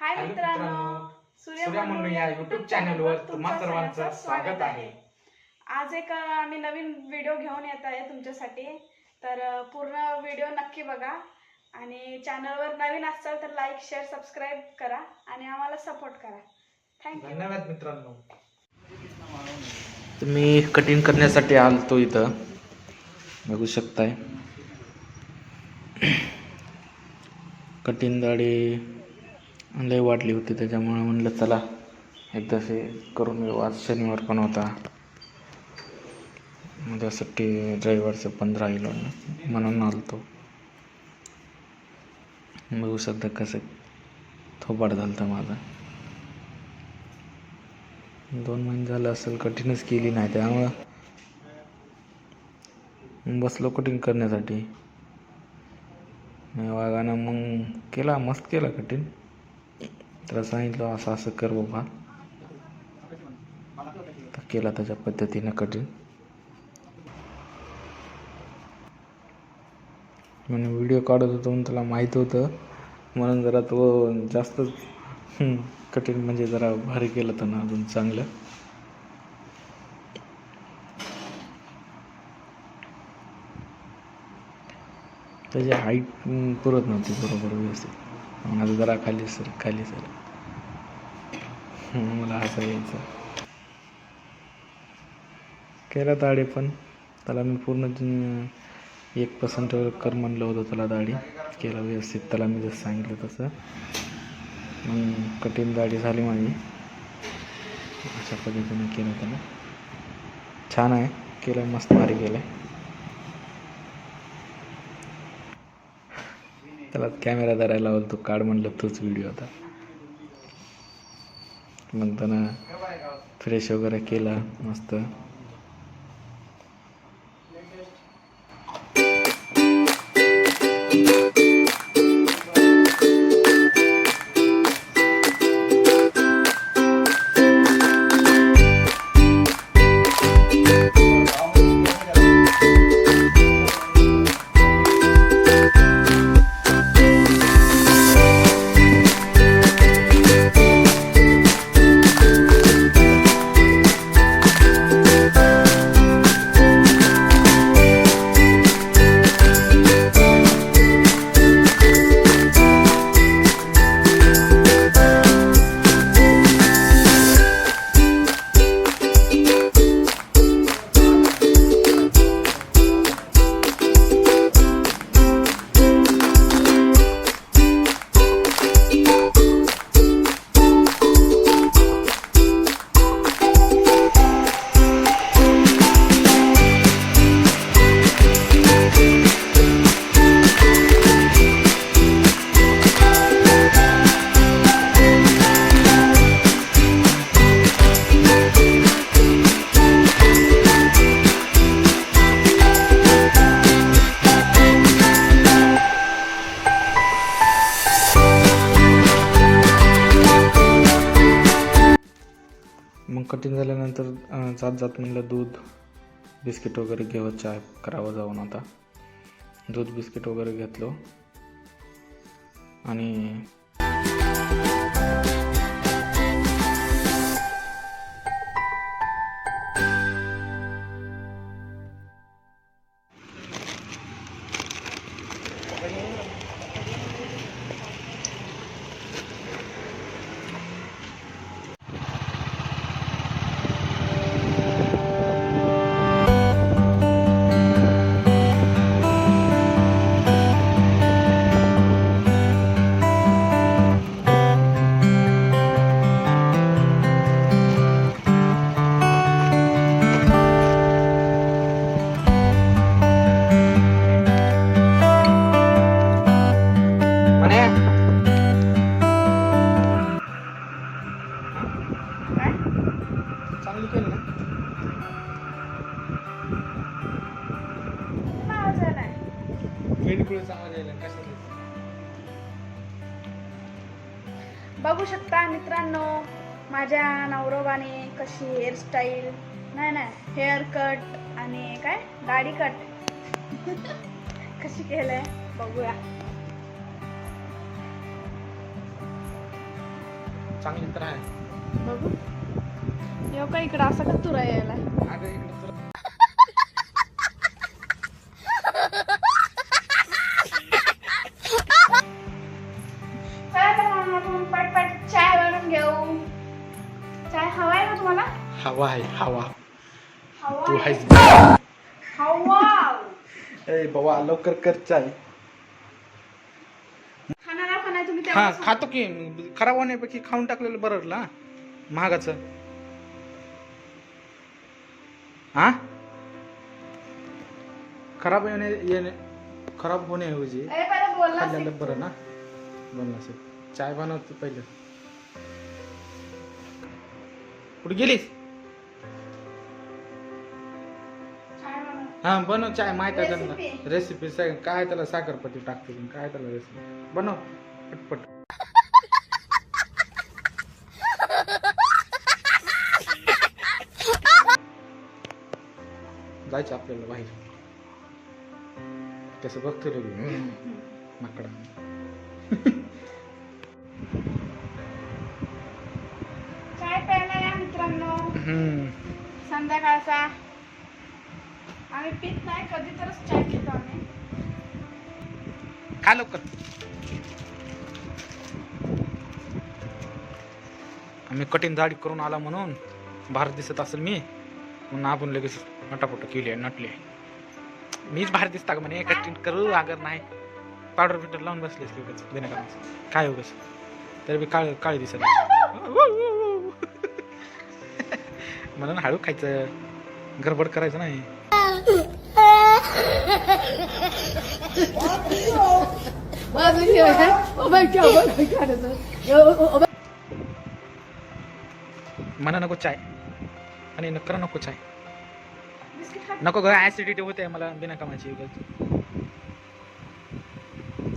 Hi hello मित्रांनो मित्रांनो, सूर्य सूर्या म्हणून या युट्यूब चॅनलवर तुम्हा सर्वांचं स्वागत आहे. आज एक आम्ही नवीन व्हिडिओ घेऊन येत आहे तुमच्यासाठी. तर पूर्ण व्हिडिओ नक्की बघा. आणि चॅनलवर नवीन असाल तर लाईक शेअर सबस्क्राईब करा. आणि आम्हाला सपोर्ट करा. थँक्यू धन्यवाद मित्रांनो. मी कटिंग करण्यासाठी आलतो इथं. बघू शकताय. कटिंग दाढी लय वाढली होती त्याच्यामुळे म्हणलं चला एकदा असे करून घेऊ. आज शनिवार पण होता. उद्या सुट्टी रविवारचं पण राहिल म्हणून आलतो. बघू शकता कसं थोपाट झालं होता माझा. दोन महिने झालं असेल कठीणच केली नाही त्यामुळं बसलो कटिंग करण्यासाठी. मग वाघानं मग केला मस्त केला कठीण. त्याला सांगितलं असं असं कर बाबा. तर केला त्याच्या पद्धतीनं कठीण म्हणून व्हिडिओ काढत होतो म्हणून त्याला माहीत होतं. म्हणून जरा तो जास्तच कठीण म्हणजे जरा भारी केलं त्यांना अजून चांगलं. त्याची हाईट पुरत नव्हती बरोबर व्यवस्थित. माझं जरा खाली सर खाली सर. मला हसा यायचं. केला दाढी पण. त्याला मी पूर्ण एक पर्सेंट कर म्हणलं होतं त्याला दाढी. केला व्यवस्थित. त्याला मी जसं सांगितलं तसं. मग कठीण दाढी झाली माझी. अशा पद्धतीने केलं त्याला. छान आहे. केलं मस्त भारी केलं आहे त्याला कॅमेरा धरायला लावला तो काढ म्हणलं तोच व्हिडिओ होता मग त्यानं फ्रेश वगैरे केला मस्त. कठीण झाल्यानंतर जात जात म्हणलं दूध बिस्किट वगैरे घेऊ चहा करावं जाऊन आता. दूध बिस्किट वगैरे घेतलो. आणि चांगली केली? ना बघू शकता मित्रांनो माझ्या नवरोबाने कशी हेअरस्टाईल नाही नाही हेअर कट आणि काय? दाढी कट कशी केलंय? बघूया. चांगली तर आहे. बघू. येऊ का इकडं? असं का तुरा यायला? चाय बनवून घेऊ. चाय हवा आहे ना तुम्हाला? हवा आहे हवा. हवा? तू आहे. आहेस हवा. ए बाबा लवकर कर चाय. खाणार तुम्ही हा खातो की खराब होण्यापैकी खाऊन टाकलेलं बरं ना महागाचं. हा? खराब येणे येणे खराब होण्याऐवजी बोलला खाल्लेलं बरं ना. बनलं असेल चाय बनवते पहिलं. कुठे गेलीस. हा बनव चाय माहीत आहे त्यांना. रेसिपी काय त्याला साखरपट्टी टाकते काय त्याला रेसिपी बनव. पटपट. जायचं आपल्याला बाहेर कसं बघतो लगे माकडा. चाय प्यायला या मित्रांनो? संध्याकाळचा. आम्ही पित नाही कधी तरच चाय पितो आम्ही. खा लवकर. आम्ही कठीण दाढी करून आला म्हणून भारत दिसत असेल मी. म्हणून आपण लगेच नटापट केली आहे नटली आहे. मीच बाहेर दिसता का म्हणे? कठीण करू अगर नाही. पावडर बिवडर लावून बसलेस की उगाच बिना काय उगाच? तरी बी काळ काळी दिसत म्हणून हळू खायचं गडबड करायचं नाही. मला नको चाय. आणि नकर नको चाय. नको ग ऍसिडिटी होते मला बिना कामाची.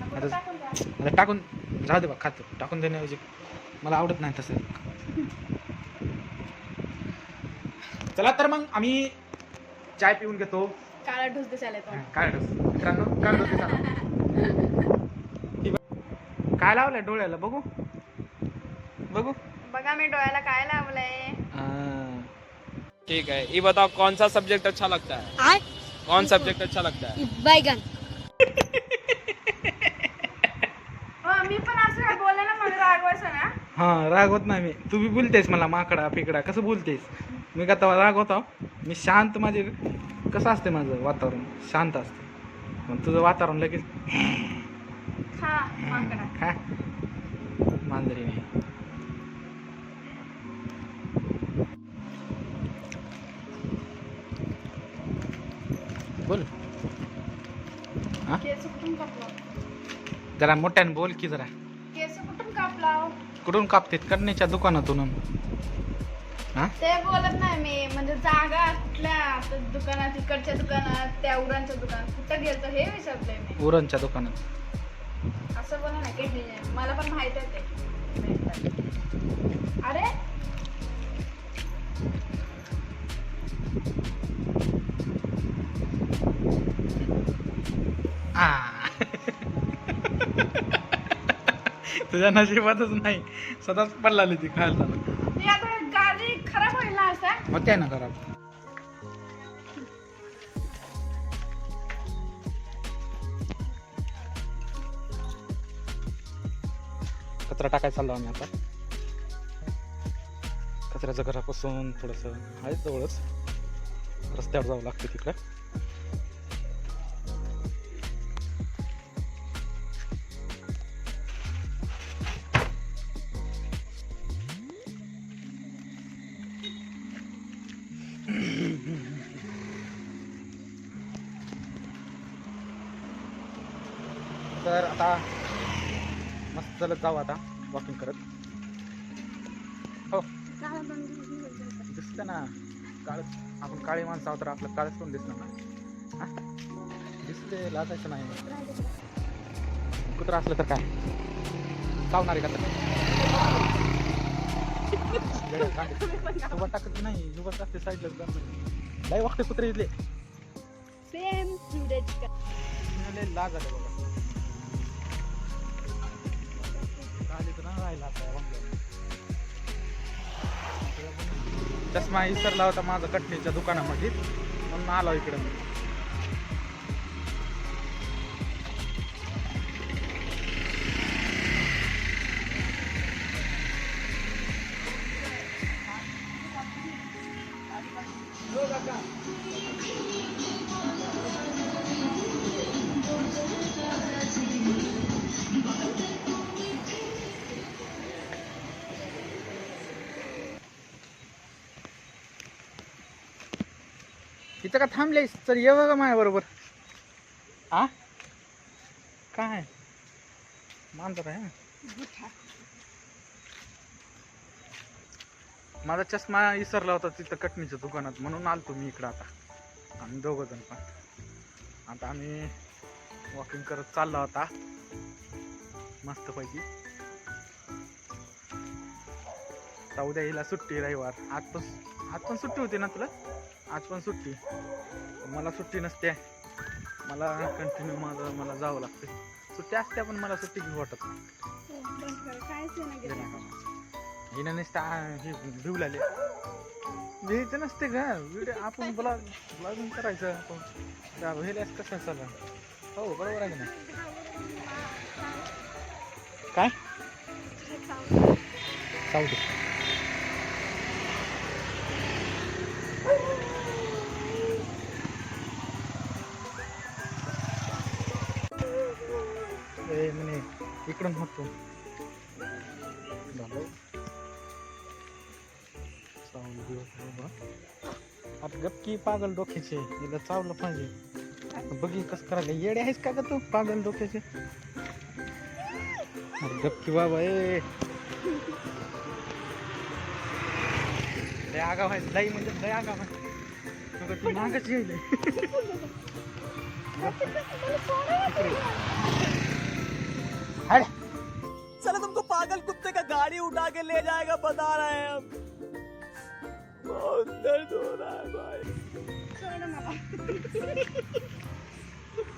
टाकून द्या. आता टाकून जाऊ दे बा खातो. टाकून देण्याऐवजी मला आवडत नाही तसं. चला तर मग आम्ही चाय पिऊन घेतो. काळा ढूस दिसायला येतो. काय मित्रांनो लावलंय डोळ्याला? बघू. बघू. बघा मी डोळ्याला काय लावलंय. ठीक है। ये बताओ कौन सा सब्जेक्ट अच्छा लगता है? कौन सब्जेक्ट अच्छा लगता है? बैगन। हो मी पण असं काय बोलले ना मला रागवायचं ना. हा रागवत नाही मी. तू बी बोलतेस मला माकडा फिकडा कसं बोलतेस? मी का तेव्हा रागवतो मी शांत माझे कसं असते माझं वातावरण? शांत असते पण तुझं वातावरण लगेच माकडा. हा. मांजरी नाही बोल हा केस कुठून कापला जरा मोठ्याने बोल की जरा. केस कुठून कापला कुठून कापतेत? करणीच्या दुकानातून. हा? ते बोलत नाही मी. म्हणजे जागा कुठल्या? दुकानात इकडच्या दुकानात त्या उरांच्या दुकानात. कुठं गेलतो हे विचारलंय मी. उरणच्या दुकानात. असं बोला ना की मला पण माहीत आहे ते. अरे! आ. तुझ्या नशिबातच नाही. स्वतःच पडला ती खायला ती आता गाडी खराब होईल ना असं? होते ना खराब कचरा टाकायला चाललो आम्ही आता. कचऱ्याच्या घरापासून थोडंसं आहे जवळच. रस्त्यावर जावं लागतं तिकडं. आता मस्त चालत जाऊ आता वॉकिंग करत. हो. दिसतं ना काळ आपण काळी माणसं आहोत तर आपलं काळच पण दिसलं ना हा? दिसते लाजायचं नाही. कुत्र असलं तर काय? चावणार आहे का तर? टाकत नाही जुबा टाकते साईडला लय वागते कुत्रे इथले. सेम लाज आले बाबा चष्मा इसरला होता माझा कट्टीच्या दुकानामध्ये. म्हणून आलो मी. इथं का थांबलेस? चल ये बघा माझ्या बरोबर आ? काय? मानतो आहे माझा चष्मा विसरला होता तिथं कटणीच्या दुकानात म्हणून आलतो मी इकडं आता. आम्ही दोघं जण पण. आता आम्ही वॉकिंग करत चालला होता मस्तपैकी. आता उद्या हिला सुट्टी रविवार. आज पण आज पण सुट्टी होती ना तुला? आज पण सुट्टी. मला सुट्टी नसते. मला कंटिन्यू माझं मला जावं लागते सुट्टी असते पण मला सुट्टी घेऊ वाटत नाही. कायच आहे हिनं हे भिऊ लागले. लिहायचं नसते का? व्हिडिओ आपण ब्लॉग ब्लॉगिंग करायचं. आपण हेल्यास कसं चाललं? हो बरोबर आहे ना काय? चालते म्हणे इकडून होतो. झालं. चावलं दिवस बाबा. आता गपकी पागल डोक्याचे हिला चावलं पाहिजे. बघी कसं करायला. येडे आहेस का तू पागल डोक्याचे? गपकी बाबा ए. लय आगाव आहे लई म्हणजे लय आगाव आहे. तुला ती मागच येईल अरे। चलो तुमको पागल कुत्ते का गाड़ी उठा के ले जाएगा बता रहे हैं हम। बहुत दर्द हो रहा है भाई।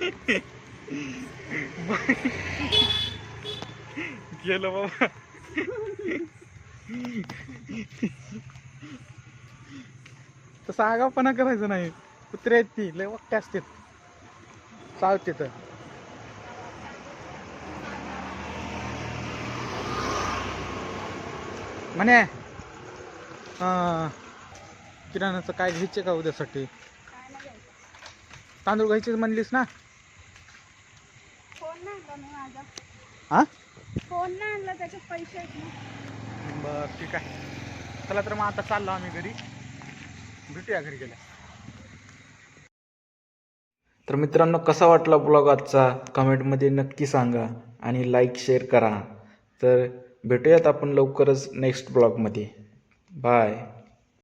गेलं बाबा तसं आगावपणा करायचं नाही. कुत्रे आहेत ती लय वक्ते असते चालते तर. म्हणे अं, किराणाचं काय घ्यायचे का उद्यासाठी? तांदूळ घ्यायचे म्हणलीस हा फोन नाही आणला पैसे ना. बर ठीक आहे. चला तर मग आता चाललो आम्ही घरी. भेटूया घरी गेल्या तर मित्रांनो कसा वाटला ब्लॉग आजचा? कमेंटमध्ये नक्की सांगा आणि लाईक शेअर करा. तर भेटूयात आपण लवकरच नेक्स्ट ब्लॉगमध्ये बाय